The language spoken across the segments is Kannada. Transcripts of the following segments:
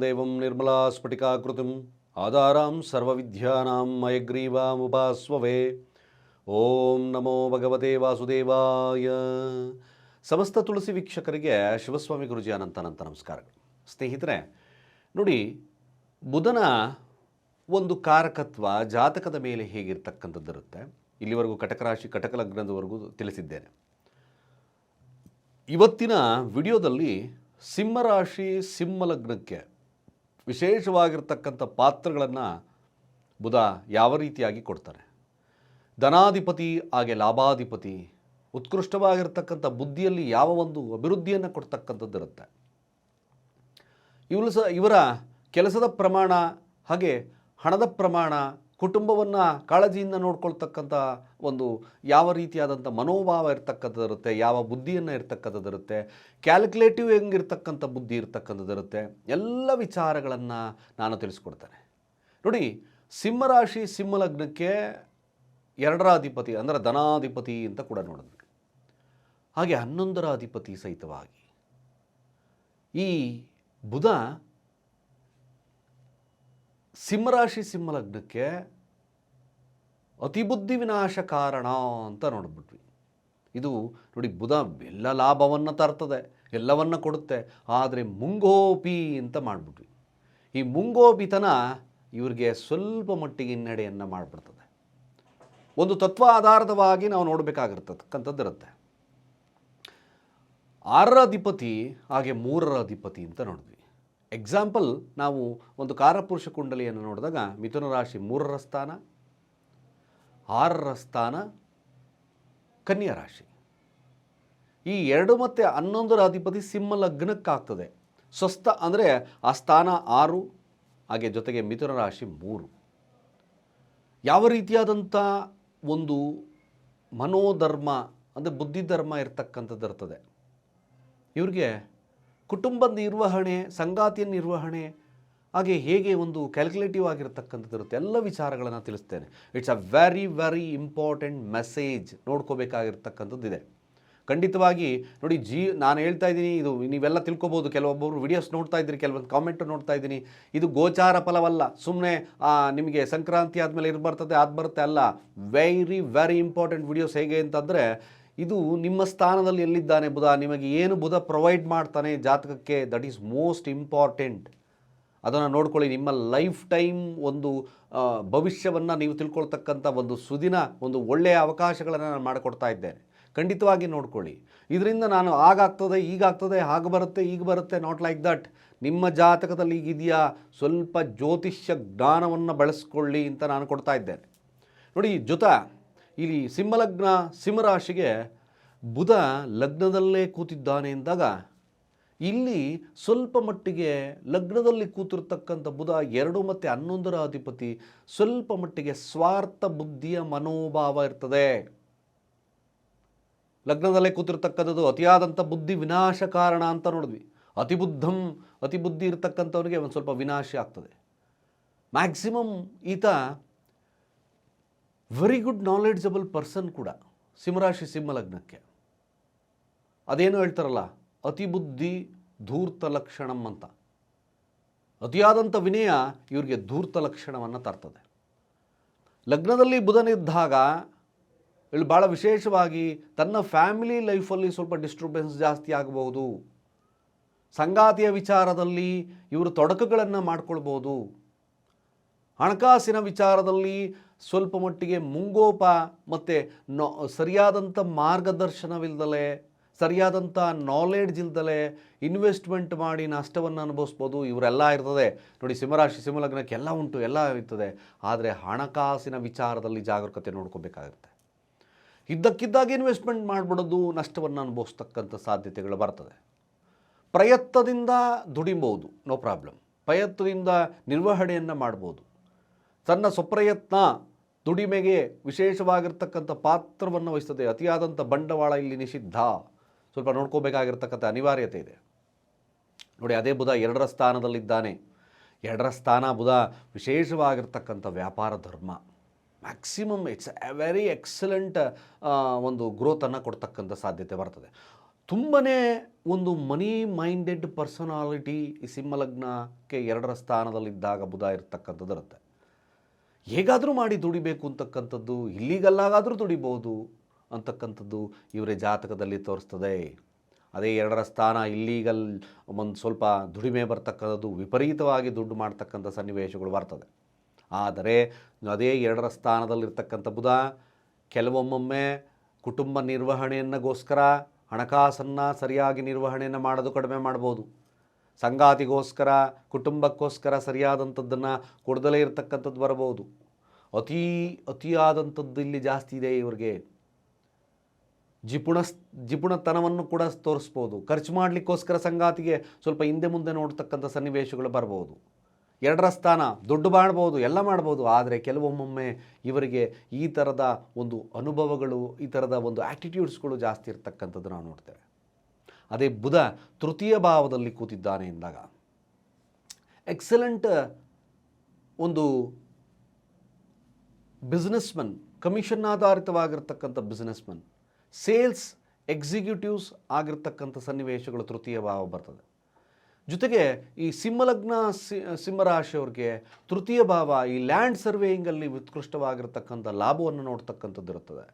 ದೇವಂ ನಿರ್ಮಲಾ ಸ್ಫಟಿಕಾಕೃತಿಂ ಆಧಾರಾಂ ಸರ್ವವಿದ್ಯಾನಾಂ ಮಯಗ್ರೀವಾಮುಪಾಸ್ವವೇ ಓಂ ನಮೋ ಭಗವತೆ ವಾಸುದೇವಾಯ ಸಮಸ್ತ ತುಳಸಿ ವೀಕ್ಷಕರಿಗೆ ಶಿವಸ್ವಾಮಿ ಗುರುಜಿ ಅನಂತ ನಮಸ್ಕಾರಗಳು. ಸ್ನೇಹಿತರೆ, ನೋಡಿ, ಬುಧನ ಒಂದು ಕಾರಕತ್ವ ಜಾತಕದ ಮೇಲೆ ಹೇಗಿರ್ತಕ್ಕಂಥದ್ದಿರುತ್ತೆ ಇಲ್ಲಿವರೆಗೂ ಕಟಕ ರಾಶಿ ಕಟಕ ಲಗ್ನದವರೆಗೂ ತಿಳಿಸಿದ್ದೇನೆ. ಇವತ್ತಿನ ವಿಡಿಯೋದಲ್ಲಿ ಸಿಂಹರಾಶಿ ಸಿಂಹ ಲಗ್ನಕ್ಕೆ ವಿಶೇಷವಾಗಿರ್ತಕ್ಕಂಥ ಪಾತ್ರಗಳನ್ನು ಬುಧ ಯಾವ ರೀತಿಯಾಗಿ ಕೊಡ್ತಾರೆ? ಧನಾಧಿಪತಿ ಹಾಗೆ ಲಾಭಾಧಿಪತಿ ಉತ್ಕೃಷ್ಟವಾಗಿರ್ತಕ್ಕಂಥ ಬುದ್ಧಿಯಲ್ಲಿ ಯಾವ ಒಂದು ಅಭಿವೃದ್ಧಿಯನ್ನು ಕೊಡ್ತಕ್ಕಂಥದ್ದಿರುತ್ತೆ ಇವರು ಸಹ ಇವರ ಕೆಲಸದ ಪ್ರಮಾಣ ಹಾಗೆ ಹಣದ ಪ್ರಮಾಣ ಕುಟುಂಬವನ್ನು ಕಾಳಜಿಯಿಂದ ನೋಡ್ಕೊಳ್ತಕ್ಕಂಥ ಒಂದು ಯಾವ ರೀತಿಯಾದಂಥ ಮನೋಭಾವ ಇರ್ತಕ್ಕಂಥದ್ದಿರುತ್ತೆ, ಯಾವ ಬುದ್ಧಿಯನ್ನು ಇರ್ತಕ್ಕಂಥದ್ದಿರುತ್ತೆ ಕ್ಯಾಲ್ಕುಲೇಟಿವ್ ಹೆಂಗಿರ್ತಕ್ಕಂಥ ಬುದ್ಧಿ ಇರ್ತಕ್ಕಂಥದ್ದಿರುತ್ತೆ, ಎಲ್ಲ ವಿಚಾರಗಳನ್ನು ನಾನು ತಿಳಿಸ್ಕೊಡ್ತೇನೆ. ನೋಡಿ, ಸಿಂಹರಾಶಿ ಸಿಂಹಲಗ್ನಕ್ಕೆ ಎರಡರ ಅಧಿಪತಿ ಅಂದರೆ ಧನಾಧಿಪತಿ ಅಂತ ಕೂಡ ನೋಡಿದ್ವಿ. ಹಾಗೆ ಹನ್ನೊಂದರ ಅಧಿಪತಿ ಸಹಿತವಾಗಿ ಈ ಬುಧ ಸಿಂಹರಾಶಿ ಸಿಂಹ ಲಗ್ನಕ್ಕೆ ಅತಿಬುದ್ಧಿ ವಿನಾಶ ಕಾರಣ ಅಂತ ನೋಡ್ಬಿಟ್ವಿ. ಇದು ನೋಡಿ ಬುಧ ಎಲ್ಲ ಲಾಭವನ್ನು ತರ್ತದೆ, ಎಲ್ಲವನ್ನು ಕೊಡುತ್ತೆ, ಆದರೆ ಮುಂಗೋಪಿ ಅಂತ ಮಾಡಿಬಿಟ್ವಿ. ಈ ಮುಂಗೋಪಿತನ ಇವ್ರಿಗೆ ಸ್ವಲ್ಪ ಮಟ್ಟಿಗೆ ಹಿನ್ನಡೆಯನ್ನು ಮಾಡಿಬಿಡ್ತದೆ. ಒಂದು ತತ್ವ ಆಧಾರಿತವಾಗಿ ನಾವು ನೋಡಬೇಕಾಗಿರ್ತಕ್ಕಂಥದ್ದಿರುತ್ತೆ ಆರರ ಅಧಿಪತಿ ಹಾಗೆ ಮೂರರ ಅಧಿಪತಿ ಅಂತ ನೋಡಿದ್ವಿ. ಎಕ್ಸಾಂಪಲ್ ನಾವು ಒಂದು ಕಾರಪುರುಷ ಕುಂಡಲಿಯನ್ನು ನೋಡಿದಾಗ ಮಿಥುನ ರಾಶಿ ಮೂರರ ಸ್ಥಾನ ಆರರ ಸ್ಥಾನ ಕನ್ಯಾ ರಾಶಿ. ಈ ಎರಡು ಮತ್ತು ಹನ್ನೊಂದರ ಅಧಿಪತಿ ಸಿಂಹ ಲಗ್ನಕ್ಕಾಗ್ತದೆ. ಸ್ವಸ್ಥ ಅಂದರೆ ಆ ಸ್ಥಾನ ಆರು, ಹಾಗೆ ಜೊತೆಗೆ ಮಿಥುನ ರಾಶಿ ಮೂರು. ಯಾವ ರೀತಿಯಾದಂಥ ಒಂದು ಮನೋಧರ್ಮ ಅಂದರೆ ಬುದ್ಧಿಧರ್ಮ ಇರ್ತಕ್ಕಂಥದ್ದು ಇರ್ತದೆ. ಇವ್ರಿಗೆ ಕುಟುಂಬ ನಿರ್ವಹಣೆ, ಸಂಗಾತಿಯ ನಿರ್ವಹಣೆ ಹಾಗೆ ಹೇಗೆ ಒಂದು ಕ್ಯಾಲ್ಕುಲೇಟಿವ್ ಆಗಿರತಕ್ಕಂಥದ್ದು ಇರುತ್ತೆ. ಎಲ್ಲ ವಿಚಾರಗಳನ್ನು ತಿಳಿಸ್ತೇನೆ. It's a very very important message ನೋಡ್ಕೋಬೇಕಾಗಿರ್ತಕ್ಕಂಥದ್ದು ಇದೆ ಖಂಡಿತವಾಗಿ ನೋಡಿ ಜೀ, ನಾನು ಹೇಳ್ತಾ ಇದ್ದೀನಿ, ಇದು ನೀವೆಲ್ಲ ತಿಳ್ಕೊಬೋದು. ಕೆಲವೊಬ್ಬರು ವಿಡಿಯೋಸ್ ನೋಡ್ತಾ ಇದ್ದೀರಿ, ಕೆಲವೊಂದು ಕಾಮೆಂಟ್ ನೋಡ್ತಾ ಇದ್ದೀನಿ. ಇದು ಗೋಚಾರ ಫಲವಲ್ಲ. ಸುಮ್ಮನೆ ನಿಮಗೆ ಸಂಕ್ರಾಂತಿ ಆದಮೇಲೆ ಇದು ಬರ್ತದೆ, ಅದು ಬರುತ್ತೆ ಅಲ್ಲ. ವೆರಿ ವೆರಿ ಇಂಪಾರ್ಟೆಂಟ್ ವಿಡಿಯೋಸ್ ಹೇಗೆ ಅಂತಂದರೆ, ಇದು ನಿಮ್ಮ ಸ್ಥಾನದಲ್ಲಿ ಎಲ್ಲಿದ್ದಾನೆ ಬುಧ? ನಿಮಗೆ ಏನು ಬುಧ ಪ್ರೊವೈಡ್ ಮಾಡ್ತಾನೆ ಜಾತಕಕ್ಕೆ? ದಟ್ ಈಸ್ ಮೋಸ್ಟ್ ಇಂಪಾರ್ಟೆಂಟ್ ಅದನ್ನು ನೋಡ್ಕೊಳ್ಳಿ. ನಿಮ್ಮ ಲೈಫ್ ಟೈಮ್ ಒಂದು ಭವಿಷ್ಯವನ್ನು ನೀವು ತಿಳ್ಕೊಳ್ತಕ್ಕಂಥ ಒಂದು ಸುದಿನ, ಒಂದು ಒಳ್ಳೆಯ ಅವಕಾಶಗಳನ್ನು ನಾನು ಮಾಡಿಕೊಡ್ತಾ ಇದ್ದೇನೆ. ಖಂಡಿತವಾಗಿ ನೋಡ್ಕೊಳ್ಳಿ. ಇದರಿಂದ ನಾನು ಆಗಾಗ್ತದೆ ಈಗಾಗ್ತದೆ ಹಾಗೆ ಬರುತ್ತೆ ಈಗ ಬರುತ್ತೆ ನಾಟ್ ಲೈಕ್ ದಟ್ ನಿಮ್ಮ ಜಾತಕದಲ್ಲಿ ಈಗಿದೆಯಾ ಸ್ವಲ್ಪ ಜ್ಯೋತಿಷ್ಯ ಜ್ಞಾನವನ್ನು ಬಳಸ್ಕೊಳ್ಳಿ ಅಂತ ನಾನು ಕೊಡ್ತಾ ಇದ್ದೇನೆ. ನೋಡಿ ಜೊತ ಇಲ್ಲಿ ಸಿಂಹಲಗ್ನ, ಸಿಂಹರಾಶಿಗೆ ಬುಧ ಲಗ್ನದಲ್ಲೇ ಕೂತಿದ್ದಾನೆ ಎಂದಾಗ ಇಲ್ಲಿ ಸ್ವಲ್ಪ ಮಟ್ಟಿಗೆ ಲಗ್ನದಲ್ಲಿ ಕೂತಿರ್ತಕ್ಕಂಥ ಬುಧ ಎರಡು ಮತ್ತು ಹನ್ನೊಂದರ ಅಧಿಪತಿ ಸ್ವಲ್ಪ ಮಟ್ಟಿಗೆ ಸ್ವಾರ್ಥ ಬುದ್ಧಿಯ ಮನೋಭಾವ ಇರ್ತದೆ. ಲಗ್ನದಲ್ಲೇ ಕೂತಿರ್ತಕ್ಕಂಥದ್ದು ಅತಿಯಾದಂಥ ಬುದ್ಧಿ ವಿನಾಶ ಕಾರಣ ಅಂತ ನೋಡಿದ್ವಿ. ಅತಿಬುದ್ಧಂ ಅತಿ ಬುದ್ಧಿ ಇರ್ತಕ್ಕಂಥವ್ರಿಗೆ ಒಂದು ಸ್ವಲ್ಪ ವಿನಾಶ ಆಗ್ತದೆ. ಮ್ಯಾಕ್ಸಿಮಮ್ ಈತ ವೆರಿ ಗುಡ್ ನಾಲೆಡ್ಜಬಲ್ ಪರ್ಸನ್ ಕೂಡ, ಸಿಂಹರಾಶಿ, ಸಿಂಹ ಲಗ್ನಕ್ಕೆ. ಅದೇನು ಹೇಳ್ತಾರಲ್ಲ ಅತಿ ಬುದ್ಧಿ ಧೂರ್ತ ಲಕ್ಷಣಂ ಅಂತ. ಅತಿಯಾದಂಥ ವಿನಯ ಇವರಿಗೆ ಧೂರ್ತ ಲಕ್ಷಣವನ್ನು ತರ್ತದೆ. ಲಗ್ನದಲ್ಲಿ ಬುಧನಿದ್ದಾಗ ಇಲ್ಲಿ ಭಾಳ ವಿಶೇಷವಾಗಿ ತನ್ನ ಫ್ಯಾಮಿಲಿ ಲೈಫಲ್ಲಿ ಸ್ವಲ್ಪ ಡಿಸ್ಟರ್ಬೆನ್ಸ್ ಜಾಸ್ತಿ ಆಗಬಹುದು. ಸಂಗಾತಿಯ ವಿಚಾರದಲ್ಲಿ ಇವರು ತೊಡಕುಗಳನ್ನು ಮಾಡಿಕೊಳ್ಬೋದು ಹಣಕಾಸಿನ ವಿಚಾರದಲ್ಲಿ ಸ್ವಲ್ಪ ಮಟ್ಟಿಗೆ ಮುಂಗೋಪ ಮತ್ತು ನೊ ಸರಿಯಾದಂಥ ಮಾರ್ಗದರ್ಶನವಿಲ್ಲದಲೆ ಸರಿಯಾದಂಥ ನಾಲೆಡ್ಜ್ ಇಲ್ದಲೇ ಇನ್ವೆಸ್ಟ್ಮೆಂಟ್ ಮಾಡಿ ನಷ್ಟವನ್ನು ಅನುಭವಿಸ್ಬೋದು, ಇವರೆಲ್ಲ ಇರ್ತದೆ. ನೋಡಿ, ಸಿಂಹರಾಶಿ, ಸಿಂಹಲಗ್ನಕ್ಕೆ ಎಲ್ಲ ಉಂಟು, ಎಲ್ಲ ಇರ್ತದೆ. ಆದರೆ ಹಣಕಾಸಿನ ವಿಚಾರದಲ್ಲಿ ಜಾಗರೂಕತೆ ನೋಡ್ಕೋಬೇಕಾಗುತ್ತೆ. ಇದ್ದಕ್ಕಿದ್ದಾಗ ಇನ್ವೆಸ್ಟ್ಮೆಂಟ್ ಮಾಡಿಬಿಡೋದು ನಷ್ಟವನ್ನು ಅನುಭವಿಸ್ತಕ್ಕಂಥ ಸಾಧ್ಯತೆಗಳು ಬರ್ತದೆ. ಪ್ರಯತ್ನದಿಂದ ದುಡಿಬೋದು ನೋ ಪ್ರಾಬ್ಲಮ್ ಪ್ರಯತ್ನದಿಂದ ನಿರ್ವಹಣೆಯನ್ನು ಮಾಡ್ಬೋದು. ತನ್ನ ಸ್ವಪ್ರಯತ್ನ ದುಡಿಮೆಗೆ ವಿಶೇಷವಾಗಿರ್ತಕ್ಕಂಥ ಪಾತ್ರವನ್ನು ವಹಿಸ್ತದೆ. ಅತಿಯಾದಂಥ ಬಂಡವಾಳ ಇಲ್ಲಿ ನಿಷಿದ್ಧ. ಸ್ವಲ್ಪ ನೋಡ್ಕೋಬೇಕಾಗಿರ್ತಕ್ಕಂಥ ಅನಿವಾರ್ಯತೆ ಇದೆ. ನೋಡಿ, ಅದೇ ಬುಧ ಎರಡರ ಸ್ಥಾನದಲ್ಲಿದ್ದಾನೆ. ಎರಡರ ಸ್ಥಾನ ಬುಧ ವಿಶೇಷವಾಗಿರ್ತಕ್ಕಂಥ ವ್ಯಾಪಾರ ಧರ್ಮ. Maximum it's a very excellent ಒಂದು ಗ್ರೋತನ್ನು ಕೊಡ್ತಕ್ಕಂಥ ಸಾಧ್ಯತೆ ಬರ್ತದೆ. ತುಂಬನೇ ಒಂದು ಮನಿ ಮೈಂಡೆಡ್ ಪರ್ಸನಾಲಿಟಿ ಈ ಸಿಂಹಲಗ್ನಕ್ಕೆ ಎರಡರ ಸ್ಥಾನದಲ್ಲಿದ್ದಾಗ ಬುಧ ಇರ್ತಕ್ಕಂಥದ್ದು ಇರುತ್ತೆ ಹೇಗಾದರೂ ಮಾಡಿ ದುಡಿಬೇಕು ಅಂತಕ್ಕಂಥದ್ದು, ಇಲ್ಲಿಗಲ್ಲಾಗಾದರೂ ದುಡಿಬೋದು. ಅಂತಕ್ಕಂಥದ್ದು ಇವರೇ ಜಾತಕದಲ್ಲಿ ತೋರಿಸ್ತದೆ. ಅದೇ ಎರಡರ ಸ್ಥಾನ ಇಲ್ಲೀಗಲ್ ಒಂದು ಸ್ವಲ್ಪ ದುಡಿಮೆ ಬರ್ತಕ್ಕಂಥದ್ದು ವಿಪರೀತವಾಗಿ ದುಡ್ಡು ಮಾಡ್ತಕ್ಕಂಥ ಸನ್ನಿವೇಶಗಳು ಬರ್ತದೆ. ಆದರೆ ಅದೇ ಎರಡರ ಸ್ಥಾನದಲ್ಲಿರ್ತಕ್ಕಂಥ ಬುಧ ಕೆಲವೊಮ್ಮೊಮ್ಮೆ ಕುಟುಂಬ ನಿರ್ವಹಣೆಯನ್ನಗೋಸ್ಕರ, ಹಣಕಾಸನ್ನು ಸರಿಯಾಗಿ ನಿರ್ವಹಣೆಯನ್ನು ಮಾಡೋದು ಕಡಿಮೆ ಮಾಡ್ಬೋದು. ಸಂಗಾತಿಗೋಸ್ಕರ, ಕುಟುಂಬಕ್ಕೋಸ್ಕರ ಸರಿಯಾದಂಥದ್ದನ್ನು ಕೊಡದಲೇ ಇರತಕ್ಕಂಥದ್ದು ಬರಬಹುದು. ಅತೀ ಅತಿಯಾದಂಥದ್ದು ಇಲ್ಲಿ ಜಾಸ್ತಿ ಇದೆ ಇವರಿಗೆ. ಜಿಪುಣ ಜಿಪುಣತನವನ್ನು ಕೂಡ ತೋರಿಸ್ಬೋದು. ಖರ್ಚು ಮಾಡಲಿಕ್ಕೋಸ್ಕರ ಸಂಗಾತಿಗೆ ಸ್ವಲ್ಪ ಹಿಂದೆ ಮುಂದೆ ನೋಡ್ತಕ್ಕಂಥ ಸನ್ನಿವೇಶಗಳು ಬರ್ಬೋದು. ಎರಡರ ಸ್ಥಾನ, ದುಡ್ಡು ಮಾಡ್ಬೋದು, ಎಲ್ಲ ಮಾಡ್ಬೋದು. ಆದರೆ ಕೆಲವೊಮ್ಮೊಮ್ಮೆ ಇವರಿಗೆ ಈ ಥರದ ಒಂದು ಅನುಭವಗಳು, ಈ ಥರದ ಒಂದು ಆ್ಯಟಿಟ್ಯೂಡ್ಸ್ಗಳು ಜಾಸ್ತಿ ಇರ್ತಕ್ಕಂಥದ್ದು ನಾವು ನೋಡ್ತೇವೆ. ಅದೇ ಬುಧ ತೃತೀಯ ಭಾವದಲ್ಲಿ ಕೂತಿದ್ದಾನೆ ಎಂದಾಗ ಎಕ್ಸಲೆಂಟ್ ಒಂದು ಬಿಸ್ನೆಸ್ಮನ್ ಕಮಿಷನ್ ಆಧಾರಿತವಾಗಿರ್ತಕ್ಕಂಥ ಬಿಸ್ನೆಸ್ಮನ್ ಸೇಲ್ಸ್ ಎಕ್ಸಿಕ್ಯೂಟಿವ್ಸ್ ಆಗಿರ್ತಕ್ಕಂಥ ಸನ್ನಿವೇಶಗಳು ತೃತೀಯ ಭಾವ ಬರ್ತದೆ. ಜೊತೆಗೆ ಈ ಸಿಂಹಲಗ್ನ ಸಿಂಹರಾಶಿಯವ್ರಿಗೆ ತೃತೀಯ ಭಾವ ಈ ಲ್ಯಾಂಡ್ ಸರ್ವೇಯಿಂಗಲ್ಲಿ ಉತ್ಕೃಷ್ಟವಾಗಿರ್ತಕ್ಕಂಥ ಲಾಭವನ್ನು ನೋಡ್ತಕ್ಕಂಥದ್ದು ಇರ್ತದೆ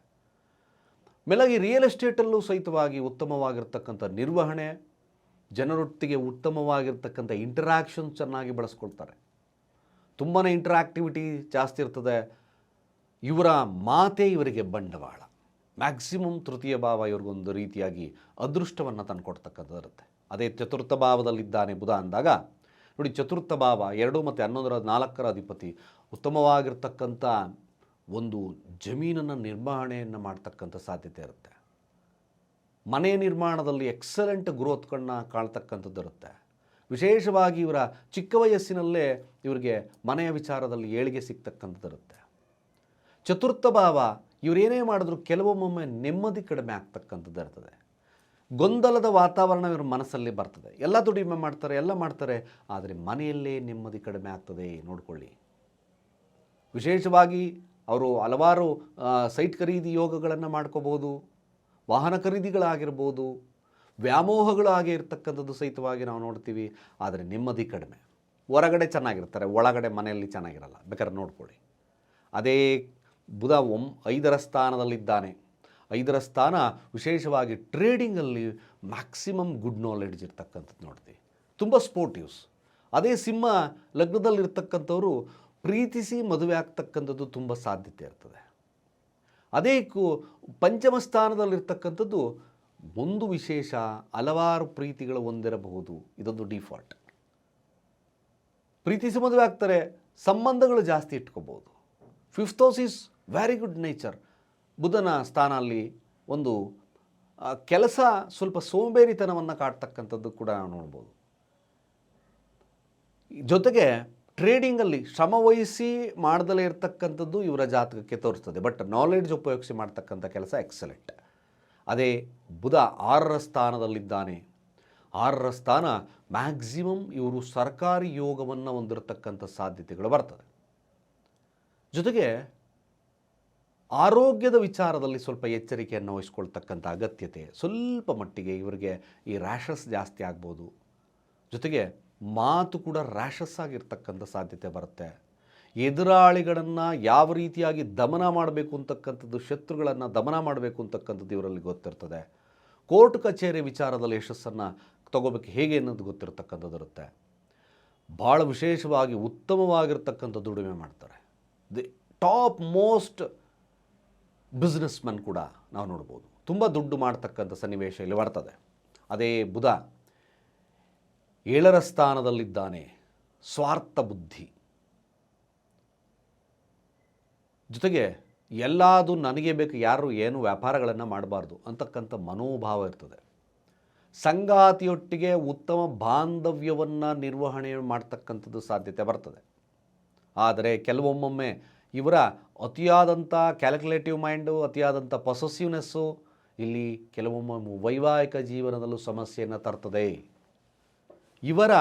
ಮೇಲಾಗಿ ರಿಯಲ್ ಎಸ್ಟೇಟಲ್ಲೂ ಸಹಿತವಾಗಿ ಉತ್ತಮವಾಗಿರ್ತಕ್ಕಂಥ ನಿರ್ವಹಣೆ, ಜನರೊಟ್ಟಿಗೆ ಉತ್ತಮವಾಗಿರ್ತಕ್ಕಂಥ ಇಂಟರಾಕ್ಷನ್ ಚೆನ್ನಾಗಿ ಬಳಸ್ಕೊಳ್ತಾರೆ. ತುಂಬಾ ಇಂಟ್ರಾಕ್ಟಿವಿಟಿ ಜಾಸ್ತಿ ಇರ್ತದೆ. ಇವರ ಮಾತೇ ಇವರಿಗೆ ಬಂಡವಾಳ. ಮ್ಯಾಕ್ಸಿಮಮ್ ತೃತೀಯ ಭಾವ ಇವ್ರಿಗೊಂದು ರೀತಿಯಾಗಿ ಅದೃಷ್ಟವನ್ನು ತಂದುಕೊಡ್ತಕ್ಕಂಥದ್ದು ಇರುತ್ತೆ ಅದೇ ಚತುರ್ಥ ಭಾವದಲ್ಲಿದ್ದಾನೆ ಬುಧ ಅಂದಾಗ, ನೋಡಿ ಚತುರ್ಥ ಭಾವ ಎರಡು ಮತ್ತು ಹನ್ನೊಂದರ ನಾಲ್ಕರ ಅಧಿಪತಿ ಉತ್ತಮವಾಗಿರ್ತಕ್ಕಂಥ ಒಂದು ಜಮೀನನ್ನು ನಿರ್ವಹಣೆಯನ್ನು ಮಾಡ್ತಕ್ಕಂಥ ಸಾಧ್ಯತೆ ಇರುತ್ತೆ. ಮನೆ ನಿರ್ಮಾಣದಲ್ಲಿ ಎಕ್ಸಲೆಂಟ್ ಗ್ರೋತ್ಗಳನ್ನ ಕಾಣ್ತಕ್ಕಂಥದ್ದು ಇರುತ್ತೆ ವಿಶೇಷವಾಗಿ ಇವರ ಚಿಕ್ಕ ವಯಸ್ಸಿನಲ್ಲೇ ಇವರಿಗೆ ಮನೆಯ ವಿಚಾರದಲ್ಲಿ ಏಳಿಗೆ ಸಿಗ್ತಕ್ಕಂಥದ್ದು ಇರುತ್ತೆ ಚತುರ್ಥ ಭಾವ ಇವರೇನೇ ಮಾಡಿದ್ರು ಕೆಲವೊಮ್ಮೊಮ್ಮೆ ನೆಮ್ಮದಿ ಕಡಿಮೆ ಆಗ್ತಕ್ಕಂಥದ್ದು ಇರ್ತದೆ. ಗೊಂದಲದ ವಾತಾವರಣ ಇವ್ರ ಮನಸ್ಸಲ್ಲಿ ಬರ್ತದೆ. ಎಲ್ಲ ದುಡಿಮೆ ಮಾಡ್ತಾರೆ, ಎಲ್ಲ ಮಾಡ್ತಾರೆ, ಆದರೆ ಮನೆಯಲ್ಲೇ ನೆಮ್ಮದಿ ಕಡಿಮೆ ಆಗ್ತದೆ ನೋಡಿಕೊಳ್ಳಿ. ವಿಶೇಷವಾಗಿ ಅವರು ಹಲವಾರು ಸೈಟ್ ಖರೀದಿ ಯೋಗಗಳನ್ನು ಮಾಡ್ಕೋಬೋದು ವಾಹನ ಖರೀದಿಗಳಾಗಿರ್ಬೋದು ವ್ಯಾಮೋಹಗಳಾಗಿ ಇರ್ತಕ್ಕಂಥದ್ದು ಸಹಿತವಾಗಿ ನಾವು ನೋಡ್ತೀವಿ, ಆದರೆ ನೆಮ್ಮದಿ ಕಡಿಮೆ. ಹೊರಗಡೆ ಚೆನ್ನಾಗಿರ್ತಾರೆ, ಒಳಗಡೆ ಮನೆಯಲ್ಲಿ ಚೆನ್ನಾಗಿರಲ್ಲ, ಬೇಕಾದ್ರೆ ನೋಡ್ಕೊಳ್ಳಿ. ಅದೇ ಬುಧ ಒಮ್ ಐದರ ಸ್ಥಾನದಲ್ಲಿದ್ದಾನೆ. ಐದರ ಸ್ಥಾನ ವಿಶೇಷವಾಗಿ ಟ್ರೇಡಿಂಗಲ್ಲಿ ಮ್ಯಾಕ್ಸಿಮಮ್ ಗುಡ್ ನಾಲೆಡ್ಜ್ ಇರ್ತಕ್ಕಂಥದ್ದು ನೋಡ್ತೀವಿ. ತುಂಬ ಸ್ಪೋರ್ಟಿವ್ಸ್. ಅದೇ ಸಿಂಹ ಲಗ್ನದಲ್ಲಿರ್ತಕ್ಕಂಥವ್ರು ಪ್ರೀತಿಸಿ ಮದುವೆ ಆಗ್ತಕ್ಕಂಥದ್ದು ತುಂಬ ಸಾಧ್ಯತೆ ಇರ್ತದೆ. ಅದೇ ಕು ಪಂಚಮ ಸ್ಥಾನದಲ್ಲಿರ್ತಕ್ಕಂಥದ್ದು ಒಂದು ವಿಶೇಷ ಹಲವಾರು ಪ್ರೀತಿಗಳು ಹೊಂದಿರಬಹುದು. ಇದೊಂದು ಡಿಫಾಲ್ಟ್. ಪ್ರೀತಿಸಿ ಮದುವೆ ಆಗ್ತಾರೆ, ಸಂಬಂಧಗಳು ಜಾಸ್ತಿ ಇಟ್ಕೋಬೋದು. Fifth house very good nature ಬುಧನ ಸ್ಥಾನ ಅಲ್ಲಿ ಒಂದು ಕೆಲಸ ಸ್ವಲ್ಪ ಸೋಂಬೇರಿತನವನ್ನು ಕಾಡ್ತಕ್ಕಂಥದ್ದು ಕೂಡ ನಾವು ನೋಡ್ಬೋದು. ಜೊತೆಗೆ ಟ್ರೇಡಿಂಗಲ್ಲಿ ಶ್ರಮವಹಿಸಿ ಮಾಡ್ದಲೇ ಇರತಕ್ಕಂಥದ್ದು ಇವರ ಜಾತಕಕ್ಕೆ ತೋರಿಸ್ತದೆ. ಬಟ್ ನಾಲೆಡ್ಜ್ ಉಪಯೋಗಿಸಿ ಮಾಡ್ತಕ್ಕಂಥ ಕೆಲಸ ಎಕ್ಸಲೆಂಟ್ ಅದೇ ಬುಧ ಆರರ ಸ್ಥಾನದಲ್ಲಿದ್ದಾನೆ. ಆರರ ಸ್ಥಾನ ಮ್ಯಾಕ್ಸಿಮಮ್ ಇವರು ಸರ್ಕಾರಿ ಯೋಗವನ್ನು ಹೊಂದಿರತಕ್ಕಂಥ ಸಾಧ್ಯತೆಗಳು ಬರ್ತದೆ. ಜೊತೆಗೆ ಆರೋಗ್ಯದ ವಿಚಾರದಲ್ಲಿ ಸ್ವಲ್ಪ ಎಚ್ಚರಿಕೆಯನ್ನು ವಹಿಸ್ಕೊಳ್ತಕ್ಕಂಥ ಅಗತ್ಯತೆ. ಸ್ವಲ್ಪ ಮಟ್ಟಿಗೆ ಇವರಿಗೆ ಈ ರ್ಯಾಷಸ್ ಜಾಸ್ತಿ ಆಗ್ಬೋದು. ಜೊತೆಗೆ ಮಾತು ಕೂಡ ರ್ಯಾಷಸ್ ಆಗಿರ್ತಕ್ಕಂಥ ಸಾಧ್ಯತೆ ಬರುತ್ತೆ. ಎದುರಾಳಿಗಳನ್ನು ಯಾವ ರೀತಿಯಾಗಿ ದಮನ ಮಾಡಬೇಕು ಅಂತಕ್ಕಂಥದ್ದು, ಶತ್ರುಗಳನ್ನು ದಮನ ಮಾಡಬೇಕು ಅಂತಕ್ಕಂಥದ್ದು ಇವರಲ್ಲಿ ಗೊತ್ತಿರ್ತದೆ. ಕೋರ್ಟ್ ಕಚೇರಿ ವಿಚಾರದಲ್ಲಿ ಯಶಸ್ಸನ್ನು ತಗೋಬೇಕು ಹೇಗೆ ಅನ್ನೋದು ಗೊತ್ತಿರತಕ್ಕಂಥದ್ದು ಇರುತ್ತೆ. ಭಾಳ ವಿಶೇಷವಾಗಿ ಉತ್ತಮವಾಗಿರ್ತಕ್ಕಂಥ ದುಡಿಮೆ ಮಾಡ್ತಾರೆ. ದಿ ಟಾಪ್ ಮೋಸ್ಟ್ ಬಿಸ್ನೆಸ್ಮನ್ ಕೂಡ ನಾವು ನೋಡ್ಬೋದು. ತುಂಬ ದುಡ್ಡು ಮಾಡ್ತಕ್ಕಂಥ ಸನ್ನಿವೇಶ ಇಲ್ಲಿ ಬರ್ತದೆ. ಅದೇ ಬುಧ. ಏಳರ ಸ್ಥಾನದಲ್ಲಿದ್ದಾನೆ ಸ್ವಾರ್ಥ ಬುದ್ಧಿ. ಜೊತೆಗೆ ಎಲ್ಲದು ನನಗೆ ಬೇಕು ಯಾರು ಏನು ವ್ಯಾಪಾರಗಳನ್ನು ಮಾಡಬಾರ್ದು ಅಂತಕ್ಕಂಥ ಮನೋಭಾವ ಇರ್ತದೆ. ಸಂಗಾತಿಯೊಟ್ಟಿಗೆ ಉತ್ತಮ ಬಾಂಧವ್ಯವನ್ನು ನಿರ್ವಹಣೆ ಮಾಡ್ತಕ್ಕಂಥದ್ದು ಸಾಧ್ಯತೆ ಬರ್ತದೆ. ಆದರೆ ಕೆಲವೊಮ್ಮೊಮ್ಮೆ ಇವರ ಅತಿಯಾದಂಥ ಕ್ಯಾಲ್ಕುಲೇಟಿವ್ ಮೈಂಡು ಅತಿಯಾದಂಥ ಪೊಸೆಸಿವ್ನೆಸ್ಸು ಇಲ್ಲಿ ಕೆಲವೊಮ್ಮೆ ವೈವಾಹಿಕ ಜೀವನದಲ್ಲೂ ಸಮಸ್ಯೆಯನ್ನು ತರ್ತದೆ. ಇವರ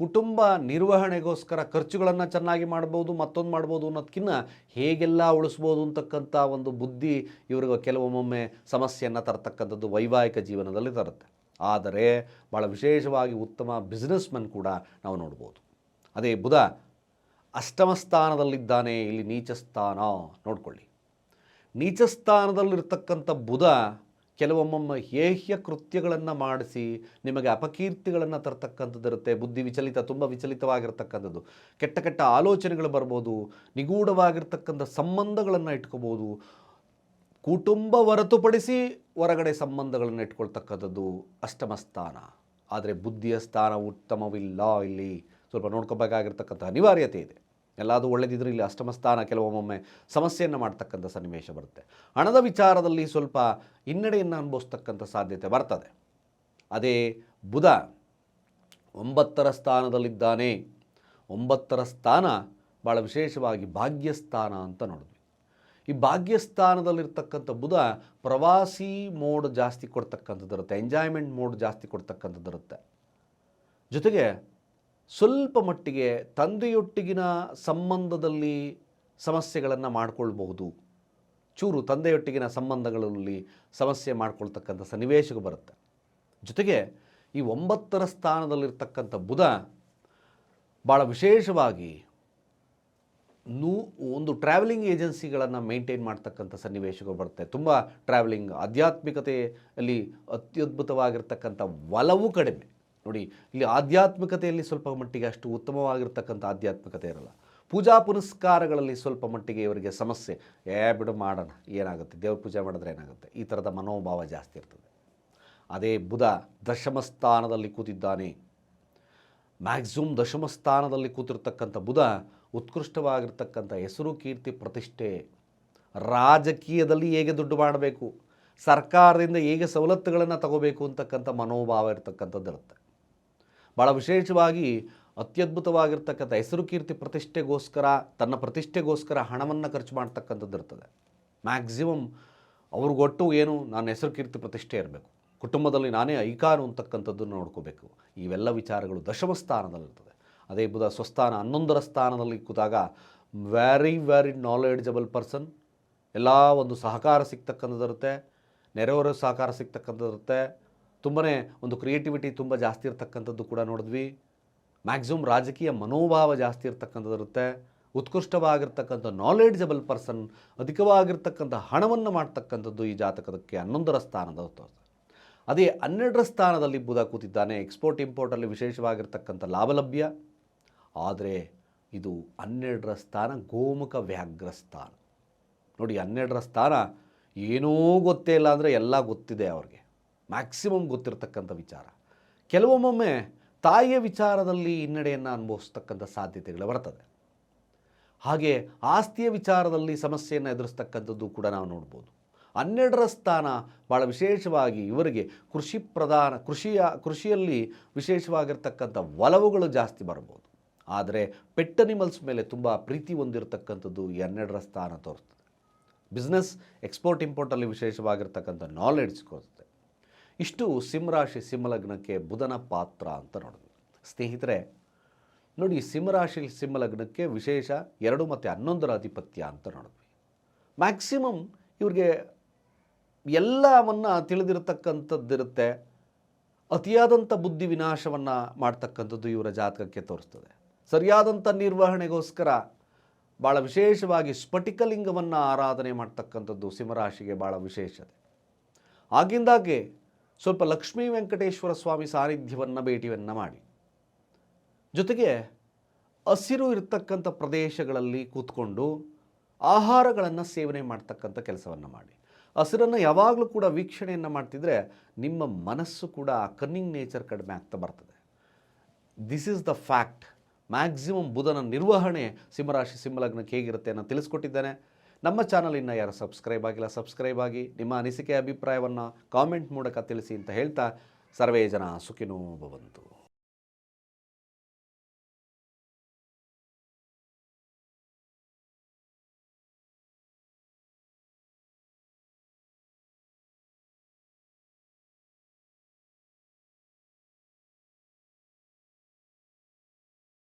ಕುಟುಂಬ ನಿರ್ವಹಣೆಗೋಸ್ಕರ ಖರ್ಚುಗಳನ್ನು ಚೆನ್ನಾಗಿ ಮಾಡ್ಬೋದು, ಮತ್ತೊಂದು ಮಾಡ್ಬೋದು ಅನ್ನೋದಕ್ಕಿಂತ ಹೇಗೆಲ್ಲ ಉಳಿಸ್ಬೋದು ಅಂತಕ್ಕಂಥ ಒಂದು ಬುದ್ಧಿ ಇವ್ರಿಗೆ ಕೆಲವೊಮ್ಮೊಮ್ಮೆ ಸಮಸ್ಯೆಯನ್ನು ತರ್ತಕ್ಕಂಥದ್ದು ವೈವಾಹಿಕ ಜೀವನದಲ್ಲಿ ತರುತ್ತೆ. ಆದರೆ ಭಾಳ ವಿಶೇಷವಾಗಿ ಉತ್ತಮ ಬಿಸ್ನೆಸ್ಮನ್ ಕೂಡ ನಾವು ನೋಡ್ಬೋದು. ಅದೇ ಬುಧ ಅಷ್ಟಮ ಸ್ಥಾನದಲ್ಲಿದ್ದಾನೆ ಇಲ್ಲಿ ನೀಚ ಸ್ಥಾನ ನೋಡ್ಕೊಳ್ಳಿ. ನೀಚ ಸ್ಥಾನದಲ್ಲಿರ್ತಕ್ಕಂಥ ಬುಧ ಕೆಲವೊಮ್ಮೊಮ್ಮೆ ಹೇಹ್ಯ ಕೃತ್ಯಗಳನ್ನು ಮಾಡಿಸಿ ನಿಮಗೆ ಅಪಕೀರ್ತಿಗಳನ್ನು ತರ್ತಕ್ಕಂಥದ್ದಿರುತ್ತೆ. ಬುದ್ಧಿ ವಿಚಲಿತ, ತುಂಬ ವಿಚಲಿತವಾಗಿರ್ತಕ್ಕಂಥದ್ದು. ಕೆಟ್ಟ ಕೆಟ್ಟ ಆಲೋಚನೆಗಳು ಬರ್ಬೋದು. ನಿಗೂಢವಾಗಿರ್ತಕ್ಕಂಥ ಸಂಬಂಧಗಳನ್ನು ಇಟ್ಕೋಬೋದು. ಕುಟುಂಬ ಹೊರತುಪಡಿಸಿ ಹೊರಗಡೆ ಸಂಬಂಧಗಳನ್ನು ಇಟ್ಕೊಳ್ತಕ್ಕಂಥದ್ದು ಅಷ್ಟಮ ಸ್ಥಾನ ಆದರೆ ಬುದ್ಧಿಯ ಸ್ಥಾನ ಉತ್ತಮವಿಲ್ಲ ಇಲ್ಲಿ. ಸ್ವಲ್ಪ ನೋಡ್ಕೋಬೇಕಾಗಿರ್ತಕ್ಕಂಥ ಅನಿವಾರ್ಯತೆ ಇದೆ. ಎಲ್ಲಾದರೂ ಒಳ್ಳೆದಿದ್ರೂ ಇಲ್ಲಿ ಅಷ್ಟಮ ಸ್ಥಾನ ಕೆಲವೊಮ್ಮೊಮ್ಮೆ ಸಮಸ್ಯೆಯನ್ನು ಮಾಡ್ತಕ್ಕಂಥ ಸನ್ನಿವೇಶ ಬರುತ್ತೆ. ಹಣದ ವಿಚಾರದಲ್ಲಿ ಸ್ವಲ್ಪ ಹಿನ್ನಡೆಯನ್ನು ಅನುಭವಿಸ್ತಕ್ಕಂಥ ಸಾಧ್ಯತೆ ಬರ್ತದೆ. ಅದೇ ಬುಧ ಒಂಬತ್ತರ ಸ್ಥಾನದಲ್ಲಿದ್ದಾನೆ. ಒಂಬತ್ತರ ಸ್ಥಾನ ಭಾಳ ವಿಶೇಷವಾಗಿ ಭಾಗ್ಯಸ್ಥಾನ ಅಂತ ನೋಡಿದ್ವಿ. ಈ ಭಾಗ್ಯಸ್ಥಾನದಲ್ಲಿರ್ತಕ್ಕಂಥ ಬುಧ ಪ್ರವಾಸಿ ಮೋಡ್ ಜಾಸ್ತಿ ಕೊಡ್ತಕ್ಕಂಥದ್ದು ಇರುತ್ತೆ ಎಂಜಾಯ್ಮೆಂಟ್ ಮೋಡ್ ಜಾಸ್ತಿ ಕೊಡ್ತಕ್ಕಂಥದ್ದು ಇರುತ್ತೆ ಜೊತೆಗೆ ಸ್ವಲ್ಪ ಮಟ್ಟಿಗೆ ತಂದೆಯೊಟ್ಟಿಗಿನ ಸಂಬಂಧದಲ್ಲಿ ಸಮಸ್ಯೆಗಳನ್ನು ಮಾಡಿಕೊಳ್ಬಹುದು. ಚೂರು ತಂದೆಯೊಟ್ಟಿಗಿನ ಸಂಬಂಧಗಳಲ್ಲಿ ಸಮಸ್ಯೆ ಮಾಡ್ಕೊಳ್ತಕ್ಕಂಥ ಸನ್ನಿವೇಶಗಳು ಬರುತ್ತೆ. ಜೊತೆಗೆ ಈ ಒಂಬತ್ತರ ಸ್ಥಾನದಲ್ಲಿರ್ತಕ್ಕಂಥ ಬುಧ ಭಾಳ ವಿಶೇಷವಾಗಿ ನೂ ಒಂದು ಟ್ರಾವೆಲಿಂಗ್ ಏಜೆನ್ಸಿಗಳನ್ನು ಮೇಂಟೈನ್ ಮಾಡ್ತಕ್ಕಂಥ ಸನ್ನಿವೇಶಗಳು ಬರುತ್ತೆ. ತುಂಬ ಟ್ರಾವೆಲಿಂಗ್ ಆಧ್ಯಾತ್ಮಿಕತೆಯಲ್ಲಿ ಅತ್ಯದ್ಭುತವಾಗಿರ್ತಕ್ಕಂಥ ಒಲವು ಕಡಿಮೆ. ನೋಡಿ, ಇಲ್ಲಿ ಆಧ್ಯಾತ್ಮಿಕತೆಯಲ್ಲಿ ಸ್ವಲ್ಪ ಮಟ್ಟಿಗೆ ಅಷ್ಟು ಉತ್ತಮವಾಗಿರ್ತಕ್ಕಂಥ ಆಧ್ಯಾತ್ಮಿಕತೆ ಇರಲ್ಲ. ಪೂಜಾ ಪುನಸ್ಕಾರಗಳಲ್ಲಿ ಸ್ವಲ್ಪ ಮಟ್ಟಿಗೆ ಇವರಿಗೆ ಸಮಸ್ಯೆ. ಏ, ಬಿಡು, ಮಾಡೋಣ, ಏನಾಗುತ್ತೆ? ದೇವ್ರ ಪೂಜೆ ಮಾಡಿದ್ರೆ ಏನಾಗುತ್ತೆ? ಈ ಥರದ ಮನೋಭಾವ ಜಾಸ್ತಿ ಇರ್ತದೆ. ಅದೇ ಬುಧ ದಶಮಸ್ಥಾನದಲ್ಲಿ ಕೂತಿದ್ದಾನೆ. ಮ್ಯಾಕ್ಸಿಮಮ್ ದಶಮಸ್ಥಾನದಲ್ಲಿ ಕೂತಿರ್ತಕ್ಕಂಥ ಬುಧ ಉತ್ಕೃಷ್ಟವಾಗಿರ್ತಕ್ಕಂಥ ಹೆಸರು, ಕೀರ್ತಿ, ಪ್ರತಿಷ್ಠೆ ರಾಜಕೀಯದಲ್ಲಿ ಹೇಗೆ ದುಡ್ಡು ಮಾಡಬೇಕು? ಸರ್ಕಾರದಿಂದ ಹೇಗೆ ಸವಲತ್ತುಗಳನ್ನು ತಗೋಬೇಕು ಅಂತಕ್ಕಂಥ ಮನೋಭಾವ ಇರತಕ್ಕಂಥದ್ದು ಇರುತ್ತೆ ಭಾಳ ವಿಶೇಷವಾಗಿ ಅತ್ಯದ್ಭುತವಾಗಿರ್ತಕ್ಕಂಥ ಹೆಸರು ಕೀರ್ತಿ ಪ್ರತಿಷ್ಠೆಗೋಸ್ಕರ, ತನ್ನ ಪ್ರತಿಷ್ಠೆಗೋಸ್ಕರ ಹಣವನ್ನು ಖರ್ಚು ಮಾಡ್ತಕ್ಕಂಥದ್ದು ಇರ್ತದೆ. ಮ್ಯಾಕ್ಸಿಮಮ್ ಅವ್ರಿಗೊಟ್ಟು ಏನು ನನ್ನ ಹೆಸರು ಕೀರ್ತಿ ಪ್ರತಿಷ್ಠೆ ಇರಬೇಕು. ಕುಟುಂಬದಲ್ಲಿ ನಾನೇ ಐಕಾನು ಅಂತಕ್ಕಂಥದ್ದನ್ನು ನೋಡ್ಕೋಬೇಕು. ಇವೆಲ್ಲ ವಿಚಾರಗಳು ದಶಮ ಸ್ಥಾನದಲ್ಲಿರ್ತದೆ. ಅದೇ ಬುಧ ಸ್ವಸ್ಥಾನ ಹನ್ನೊಂದರ ಸ್ಥಾನದಲ್ಲಿ ಕೂತಾಗ ವೆರಿ ವೆರಿ ನಾಲೆಡ್ಜಬಲ್ ಪರ್ಸನ್ ಎಲ್ಲ ಒಂದು ಸಹಕಾರ ಸಿಗ್ತಕ್ಕಂಥದ್ದಿರುತ್ತೆ. ನೆರೆಹೊರೆ ಸಹಕಾರ ಸಿಗ್ತಕ್ಕಂಥದ್ದಿರುತ್ತೆ. ತುಂಬನೇ ಒಂದು ಕ್ರಿಯೇಟಿವಿಟಿ ತುಂಬ ಜಾಸ್ತಿ ಇರ್ತಕ್ಕಂಥದ್ದು ಕೂಡ ನೋಡಿದ್ವಿ. ಮ್ಯಾಕ್ಸಿಮಮ್ ರಾಜಕೀಯ ಮನೋಭಾವ ಜಾಸ್ತಿ ಇರ್ತಕ್ಕಂಥದ್ದಿರುತ್ತೆ. ಉತ್ಕೃಷ್ಟವಾಗಿರ್ತಕ್ಕಂಥ ನಾಲೆಡ್ಜಬಲ್ ಪರ್ಸನ್ ಅಧಿಕವಾಗಿರ್ತಕ್ಕಂಥ ಹಣವನ್ನು ಮಾಡ್ತಕ್ಕಂಥದ್ದು ಈ ಜಾತಕದಕ್ಕೆ ಹನ್ನೊಂದರ ಸ್ಥಾನದ ಅದೇ ಹನ್ನೆರಡರ ಸ್ಥಾನದಲ್ಲಿ ಬುಧ ಕೂತಿದ್ದಾನೆ. ಎಕ್ಸ್ಪೋರ್ಟ್ ಇಂಪೋರ್ಟಲ್ಲಿ ವಿಶೇಷವಾಗಿರ್ತಕ್ಕಂಥ ಲಾಭಲಭ್ಯ. ಆದರೆ ಇದು ಹನ್ನೆರಡರ ಸ್ಥಾನ ಗೋಮುಖ ವ್ಯಾಘ್ರ ಸ್ಥಾನ. ನೋಡಿ ಹನ್ನೆರಡರ ಸ್ಥಾನ ಏನೂ ಗೊತ್ತೇ ಇಲ್ಲ ಅಂದರೆ ಎಲ್ಲ ಗೊತ್ತಿದೆ ಅವ್ರಿಗೆ. ಮ್ಯಾಕ್ಸಿಮಮ್ ಗೊತ್ತಿರತಕ್ಕಂಥ ವಿಚಾರ. ಕೆಲವೊಮ್ಮೊಮ್ಮೆ ತಾಯಿಯ ವಿಚಾರದಲ್ಲಿ ಹಿನ್ನಡೆಯನ್ನು ಅನುಭವಿಸ್ತಕ್ಕಂಥ ಸಾಧ್ಯತೆಗಳು ಬರ್ತದೆ. ಹಾಗೆ ಆಸ್ತಿಯ ವಿಚಾರದಲ್ಲಿ ಸಮಸ್ಯೆಯನ್ನು ಎದುರಿಸ್ತಕ್ಕಂಥದ್ದು ಕೂಡ ನಾವು ನೋಡ್ಬೋದು. ಹನ್ನೆರಡರ ಸ್ಥಾನ ಭಾಳ ವಿಶೇಷವಾಗಿ ಇವರಿಗೆ ಕೃಷಿ ಪ್ರಧಾನ, ಕೃಷಿಯ, ಕೃಷಿಯಲ್ಲಿ ವಿಶೇಷವಾಗಿರ್ತಕ್ಕಂಥ ಒಲವುಗಳು ಜಾಸ್ತಿ ಬರ್ಬೋದು. ಆದರೆ ಪೆಟ್ ಅನಿಮಲ್ಸ್ ಮೇಲೆ ತುಂಬ ಪ್ರೀತಿ ಹೊಂದಿರತಕ್ಕಂಥದ್ದು ಹನ್ನೆರಡರ ಸ್ಥಾನ ತೋರಿಸ್ತದೆ. ಬಿಸ್ನೆಸ್ ಎಕ್ಸ್ಪೋರ್ಟ್ ಇಂಪೋರ್ಟಲ್ಲಿ ವಿಶೇಷವಾಗಿರ್ತಕ್ಕಂಥ ನಾಲೆಡ್ಜ್ ಕೊಡುತ್ತೆ ಇಷ್ಟು ಸಿಂಹರಾಶಿ ಸಿಂಹಲಗ್ನಕ್ಕೆ ಬುಧನ ಪಾತ್ರ ಅಂತ ನೋಡಿದ್ವಿ ಸ್ನೇಹಿತರೆ, ನೋಡಿ ಸಿಂಹರಾಶಿ ಸಿಂಹಲಗ್ನಕ್ಕೆ ವಿಶೇಷ ಎರಡು ಮತ್ತು ಹನ್ನೊಂದರ ಆಧಿಪತ್ಯ ಅಂತ ನೋಡಿದ್ವಿ ಮ್ಯಾಕ್ಸಿಮಮ್ ಇವ್ರಿಗೆ ಎಲ್ಲವನ್ನು ತಿಳಿದಿರತಕ್ಕಂಥದ್ದಿರುತ್ತೆ. ಅತಿಯಾದಂಥ ಬುದ್ಧಿ ವಿನಾಶವನ್ನು ಮಾಡ್ತಕ್ಕಂಥದ್ದು ಇವರ ಜಾತಕಕ್ಕೆ ತೋರಿಸ್ತದೆ. ಸರಿಯಾದಂಥ ನಿರ್ವಹಣೆಗೋಸ್ಕರ ಭಾಳ ವಿಶೇಷವಾಗಿ ಸ್ಫಟಿಕಲಿಂಗವನ್ನು ಆರಾಧನೆ ಮಾಡ್ತಕ್ಕಂಥದ್ದು ಸಿಂಹರಾಶಿಗೆ ಭಾಳ ವಿಶೇಷತೆ. ಆಗಿಂದಾಗೆ ಸ್ವಲ್ಪ ಲಕ್ಷ್ಮೀ ವೆಂಕಟೇಶ್ವರ ಸ್ವಾಮಿ ಸಾನ್ನಿಧ್ಯವನ್ನು ಭೇಟಿಯನ್ನು ಮಾಡಿ. ಜೊತೆಗೆ ಹಸಿರು ಇರತಕ್ಕಂಥ ಪ್ರದೇಶಗಳಲ್ಲಿ ಕೂತ್ಕೊಂಡು ಆಹಾರಗಳನ್ನು ಸೇವನೆ ಮಾಡ್ತಕ್ಕಂಥ ಕೆಲಸವನ್ನು ಮಾಡಿ. ಹಸಿರನ್ನು ಯಾವಾಗಲೂ ಕೂಡ ವೀಕ್ಷಣೆಯನ್ನು ಮಾಡ್ತಿದ್ರೆ ನಿಮ್ಮ ಮನಸ್ಸು ಕೂಡ ಕನ್ನಿಂಗ್ ನೇಚರ್ ಕಡಿಮೆ ಆಗ್ತಾ ಬರ್ತದೆ. This is the fact maximum ಬುಧನ ನಿರ್ವಹಣೆ ಸಿಂಹರಾಶಿ ಸಿಂಹಲಗ್ನಕ್ಕೆ ಹೇಗಿರುತ್ತೆ ಅನ್ನೋ ತಿಳಿಸ್ಕೊಟ್ಟಿದ್ದೇನೆ. ನಮ್ಮ ಚಾನಲ್ ಇನ್ನು ಯಾರು ಸಬ್ಸ್ಕ್ರೈಬ್ ಆಗಿಲ್ಲ, ಸಬ್ಸ್ಕ್ರೈಬ್ ಆಗಿ ನಿಮ್ಮ ಅನಿಸಿಕೆ, ಅಭಿಪ್ರಾಯವನ್ನು ಕಾಮೆಂಟ್ ಮೂಲಕ ತಿಳಿಸಿ ಅಂತ ಹೇಳ್ತಾ ಸರ್ವೇ ಜನ ಸುಖಿನೋ ಭವಂತು.